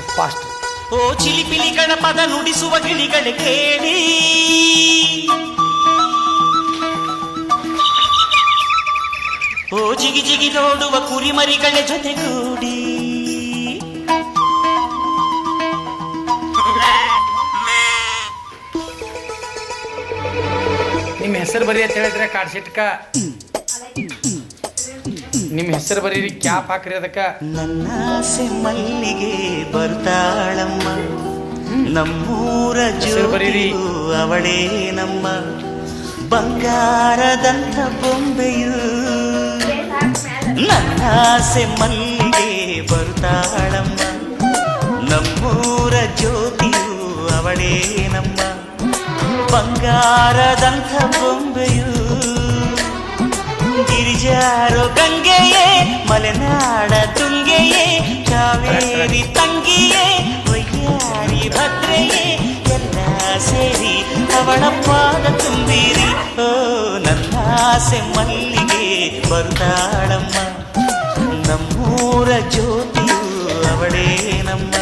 ಸ್ವಲ್ಪ ಫಾಸ್ಟ್ ಓ ಚಿಲಿಪಿಲಿಗಳ ಗಣಪದ ನುಡಿಸುವ ಗಿಳಿಗಳೇ ಕೇಳಿ. ಓ ಜಿಗಿ ಜಿಗಿ ನೋಡುವ ಕುರಿಮರಿಗಳ ಜೊತೆಗೂಡಿ ನಿಮ್ಮ ಹೆಸರು ಬರಿ ಅಂತ ಹೇಳಿದ್ರೆ ಕಾಡ್ಸಿಟ್ಕ. ನಿಮ್ಮ ಹೆಸರು ಬರೀರಿ ಕ್ಯಾಪ್ ಹಾಕ್ರಿ ಅದಕ್ಕೆ. ನನ್ನ ಆಸೆ ಮಲ್ಲಿಗೆ ಬರ್ತಾಳಮ್ಮ. ನಮ್ಮೂರ ಬರೀರಿ. ಅವಳೇ ನಮ್ಮ. ಬಂಗಾರದಂಥ ಬೊಂಬೆಯು. ನನ್ನ ಆಸೆ ಮಲ್ಲಿಗೆ ಬರ್ತಾಳಮ್ಮ. ನಮ್ಮೂರ ಜ್ಯೋತಿಯು ಅವಳೇ ನಮ್ಮ. ಬಂಗಾರದಂಥ ಬೊಂಬೆಯು. ಗಿರಿಜಾರೋ ಗಂಗೆಯೇ ಮಲೆನಾಡ ತುಂಗೆಯೇ ಕಾವೇರಿ ತಂಗಿಯೇ ವಯ್ಯಾರಿ ಭದ್ರೆಯೇ ಎಲ್ಲ ಸೇರಿ ಅವಳ ಪಾದ ತುಂಬಿರಿ ಓ ನನ್ನ ಆಸೆ ಮಲ್ಲಿಗೆ ಬರ್ತಾಳಮ್ಮ ನಮ್ಮೂರ ಜ್ಯೋತಿಯು ಅವಳೇ ನಮ್ಮ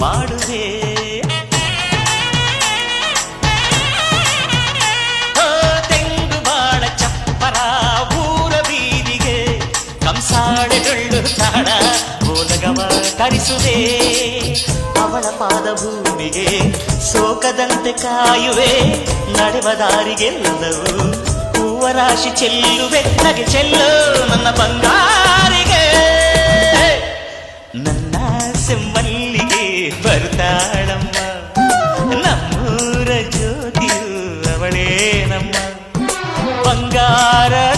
ಮಾಡುವೆ. ತೆಂಗು ಬಾಳ ಚಪ್ಪರ ಊರ ಬೀದಿಗೆ ಕಂಸಾಳೆ ಡೊಳ್ಳು ತಾಣ ಓದಗವ ಕರಿಸುವೆ. ಅವಳ ಪಾದ ಭೂಮಿಗೆ ಶೋಕದಂತೆ ಕಾಯುವೆ. ನಡೆವ ದಾರಿಗೆಲ್ಲವೂ ಹೂವ ರಾಶಿ ಚೆಲ್ಲುವೆ. ನಗೆ ಚೆಲ್ಲು ನನ್ನ ಬಂಗಾರಿಗೆ ನನ್ನ ಸೆಮ್ಮಲ್ಲಿಗೆ ಬರ್ತಾಳಮ್ಮ ನಮ್ಮೂರ ಜ್ಯೋತಿಯು ಅವಳೇ ನಮ್ಮ ಬಂಗಾರದಂಥ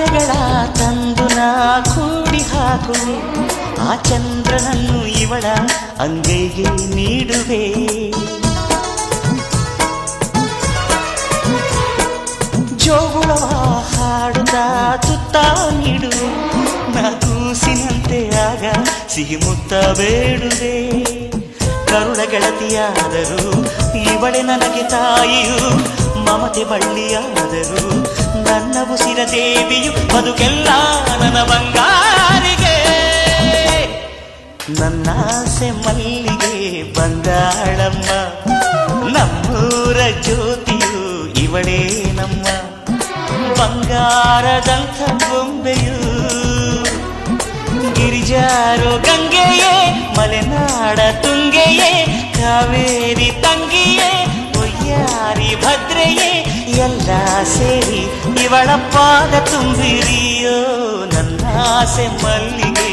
ತಾರೆಗಳ ತಂದು ನಾ ಕೂಡಿ ಹಾಕುವೆ ಆ ಚಂದ್ರನನ್ನು ಇವಳ ಅಂಗೈಗೆ ನೀಡುವೆ ಜೋಗುಳವ ಹಾಡುತ್ತಾ ತುತ್ತ ನೀಡುವೆ ನಾ ಕೂಸಿನಂತೆ ಆಗ ಸಿಹಿ ಮುತ್ತ ಬೇಡುವೆ ಕರುಳ ಗೆಳತಿಯಾದರು ಇವಳೆ ನನಗೆ ತಾಯಿಯು ಮಮತೆ ಬಳ್ಳಿಯಾದರು ನನ್ನ ಉಸಿರ ದೇವಿಯು ಬದುಕೆಲ್ಲ ನನ್ನ ಬಂಗಾರಿಗೆ. ನನ್ನ ಆಸೆ ಮಲ್ಲಿಗೆ ಬಂಗಾಳಮ್ಮ, ನಮ್ಮೂರ ಜ್ಯೋತಿಯು ಇವಳೇ ನಮ್ಮ. ಬಂಗಾರದಂಥ ಬೊಂಬೆಯು ಗಿರಿಜಾರೋ ಗಂಗೆಯೇ, ಮಲೆನಾಡ ತುಂಗೆಯೇ, ಕಾವೇರಿ ತಂಗಿಯೇ ಒಯ್ಯಾರಿ ಭದ್ರೆಯೇ ಎಲ್ಲ ಸೇರಿ ಇವಳ ಪಾದ ತುಂಬಿರಿಯೋ ನನ್ನ ಆಸೆ ಮಲ್ಲಿಗೆ